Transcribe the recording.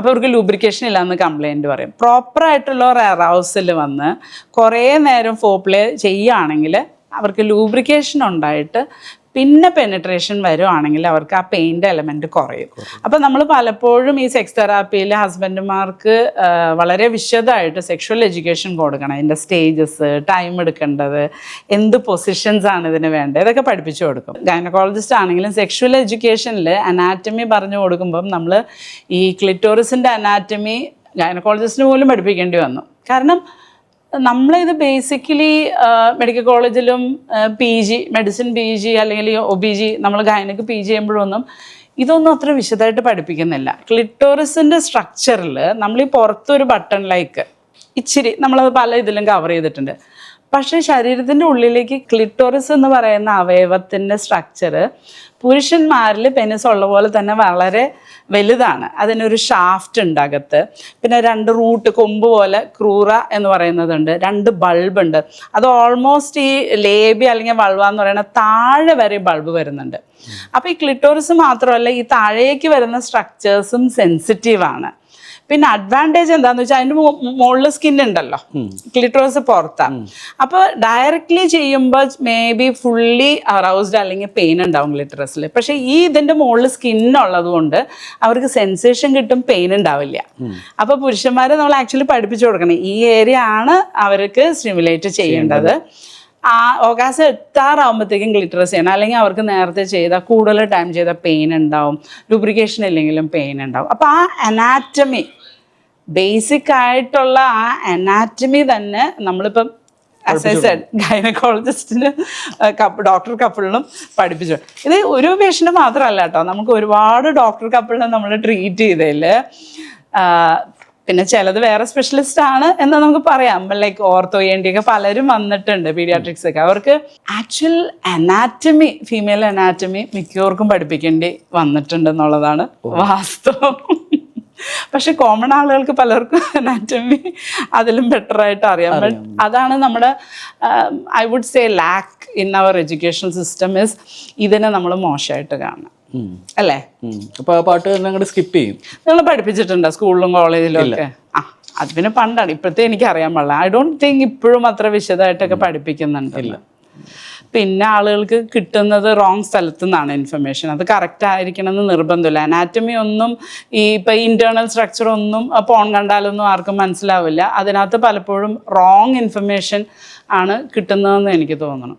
അപ്പോൾ ഇവർക്ക് ലൂബ്രിക്കേഷൻ ഇല്ലാന്ന് കംപ്ലൈന്റ് പറയും. പ്രോപ്പർ ആയിട്ടുള്ള ഒരു അറൗസിൽ വന്ന് കുറേ നേരം ഫോപ്ലേ ചെയ്യുകയാണെങ്കിൽ അവർക്ക് ലൂബ്രിക്കേഷൻ ഉണ്ടായിട്ട് പിന്നെ പെനട്രേഷൻ വരുവാണെങ്കിൽ അവർക്ക് ആ പെയിന്റെ എലമെന്റ് കുറയും. അപ്പോൾ നമ്മൾ പലപ്പോഴും ഈ സെക്സ് തെറാപ്പിയിൽ ഹസ്ബൻഡുമാർക്ക് വളരെ വിശദമായിട്ട് സെക്ഷുവൽ എഡ്യൂക്കേഷൻ കൊടുക്കണം. അതിന്റെ സ്റ്റേജസ് ടൈം എടുക്കേണ്ടത് എന്ത് പൊസിഷൻസ് ആണ് ഇതിന് വേണ്ടത് ഇതൊക്കെ പഠിപ്പിച്ചു കൊടുക്കും. ഗൈനക്കോളജിസ്റ്റ് ആണെങ്കിലും സെക്ഷുവൽ എഡ്യൂക്കേഷനിൽ അനാറ്റമി പറഞ്ഞു കൊടുക്കുമ്പം നമ്മൾ ഈ ക്ലിറ്റോറിസിന്റെ അനാറ്റമി ഗൈനക്കോളജിസ്റ്റിന് പോലും പഠിപ്പിക്കേണ്ടി വന്നു. കാരണം നമ്മളിത് ബേസിക്കലി മെഡിക്കൽ കോളേജിലും P G medicine P G അല്ലെങ്കിൽ ഒ ബി ജി നമ്മൾ ഗൈനക്ക് പി ജി ചെയ്യുമ്പോഴൊന്നും ഇതൊന്നും അത്ര വിശദമായിട്ട് പഠിപ്പിക്കുന്നില്ല. ക്ലിറ്റോറിസിന്റെ സ്ട്രക്ചറിൽ നമ്മൾ ഈ പുറത്തൊരു ബട്ടൺ ലൈക്ക് ഇച്ചിരി നമ്മളത് പല ഇതിലും കവർ ചെയ്തിട്ടുണ്ട്. പക്ഷേ ശരീരത്തിന്റെ ഉള്ളിലേക്ക് ക്ലിറ്റോറിസ് എന്ന് പറയുന്ന അവയവത്തിന്റെ സ്ട്രക്ചർ പുരുഷന്മാരിൽ പെനിസ് ഉള്ള പോലെ തന്നെ വളരെ വലുതാണ്. അതിനൊരു ഷാഫ്റ്റ് ഉണ്ട് അകത്ത്. പിന്നെ രണ്ട് റൂട്ട് കൊമ്പ് പോലെ ക്രൂറ എന്ന് പറയുന്നതുണ്ട്. രണ്ട് ബൾബ് ഉണ്ട്. അത് ഓൾമോസ്റ്റ് ഈ ലേബി അല്ലെങ്കിൽ വൾവ എന്ന് പറയുന്ന താഴെ വരെ ബൾബ് വരുന്നുണ്ട്. അപ്പോൾ ഈ ക്ലിറ്റോറിസ് മാത്രമല്ല ഈ താഴേക്ക് വരുന്ന സ്ട്രക്ചേഴ്സും സെൻസിറ്റീവ് ആണ്. പിന്നെ അഡ്വാന്റേജ് എന്താന്ന് വെച്ചാൽ അതിന്റെ മുകളിൽ സ്കിൻ ഉണ്ടല്ലോ. ക്ലിറ്റോറിസ് പുറത്താണ് അപ്പോൾ ഡയറക്റ്റ്ലി ചെയ്യുമ്പോൾ മേ ബി ഫുള്ളി അറൗസ്ഡ് അല്ലെങ്കിൽ പെയിൻ ഉണ്ടാവും ക്ലിറ്ററസിൽ പക്ഷേ ഈ ഇതിന്റെ മുകളിൽ സ്കിൻ ഉള്ളത് കൊണ്ട് അവർക്ക് സെൻസേഷൻ കിട്ടും പെയിൻ ഉണ്ടാവില്ല. അപ്പോൾ പുരുഷന്മാരെ നമ്മൾ ആക്ച്വലി പഠിപ്പിച്ചു കൊടുക്കണം. ഈ ഏരിയ ആണ് അവർക്ക് സ്റ്റിമുലേറ്റ് ചെയ്യേണ്ടത്. ആ ഓകാസം എത്താറാകുമ്പോഴത്തേക്കും ഗ്ലിറ്ററസ് ചെയ്യണം. അല്ലെങ്കിൽ അവർക്ക് നേരത്തെ ചെയ്താൽ കൂടുതൽ ടൈം ചെയ്താൽ പെയിൻ ഉണ്ടാവും. ലൂബ്രിക്കേഷൻ ഇല്ലെങ്കിലും പെയിൻ ഉണ്ടാവും. അപ്പോൾ ആ അനാറ്റമി ബേസിക് ആയിട്ടുള്ള ആ അനാറ്റമി തന്നെ നമ്മളിപ്പം ഗൈനക്കോളജിസ്റ്റിന് ഡോക്ടർ കപ്പിളിനും പഠിപ്പിച്ചു ഇത് ഒരു പേഷ്യന്റ് മാത്രമല്ല കേട്ടോ നമുക്ക് ഒരുപാട് ഡോക്ടർ കപ്പിളിനെ നമ്മൾ ട്രീറ്റ് ചെയ്തതിൽ പിന്നെ ചിലത് വേറെ സ്പെഷ്യലിസ്റ്റ് ആണ് എന്ന് നമുക്ക് പറയാം. ലൈക്ക് ഓർത്തോ ഒക്കെ പലരും വന്നിട്ടുണ്ട് പീഡിയാട്രിക്സ് ഒക്കെ. അവർക്ക് ആക്ച്വൽ അനാറ്റമി ഫീമെയിൽ അനാറ്റമി മിക്കവർക്കും പഠിപ്പിക്കേണ്ടി വന്നിട്ടുണ്ട് എന്നുള്ളതാണ് വാസ്തവം. പക്ഷെ കോമൺ ആളുകൾക്ക് പലർക്കും അനാറ്റമി അതിലും ബെറ്റർ ആയിട്ട് അറിയാം. ബട്ട് അതാണ് നമ്മുടെ I would say lack in our education system is ഇതിനെ നമ്മൾ മോശമായിട്ട് കാണാം അല്ലേ? അപ്പൊ ആ പാട്ട് അങ്ങോട്ട് സ്കിപ്പ് ചെയ്യും. നിങ്ങൾ പഠിപ്പിച്ചിട്ടുണ്ടോ സ്കൂളിലും കോളേജിലും ഒക്കെ? ആ അത് പിന്നെ പണ്ടാണ്. ഇപ്പോഴത്തെ എനിക്ക് അറിയാൻ പാടില്ല. ഐ ഡോണ്ട് തിങ്ക് ഇപ്പോഴും അത്ര വിശദമായിട്ടൊക്കെ പഠിപ്പിക്കുന്നുണ്ടല്ലോ. പിന്നെ ആളുകൾക്ക് കിട്ടുന്നത് റോങ് സ്ഥലത്തു നിന്നാണ് ഇൻഫർമേഷൻ അത് കറക്റ്റ് ആയിരിക്കണം എന്ന് നിർബന്ധമില്ല. അനാറ്റമി ഒന്നും ഈ ഇപ്പം ഇന്റേർണൽ സ്ട്രക്ചർ ഒന്നും പോൺ കണ്ടാലൊന്നും ആർക്കും മനസ്സിലാവില്ല. അതിനകത്ത് പലപ്പോഴും റോങ് ഇൻഫർമേഷൻ ആണ് കിട്ടുന്നതെന്ന് എനിക്ക് തോന്നുന്നു.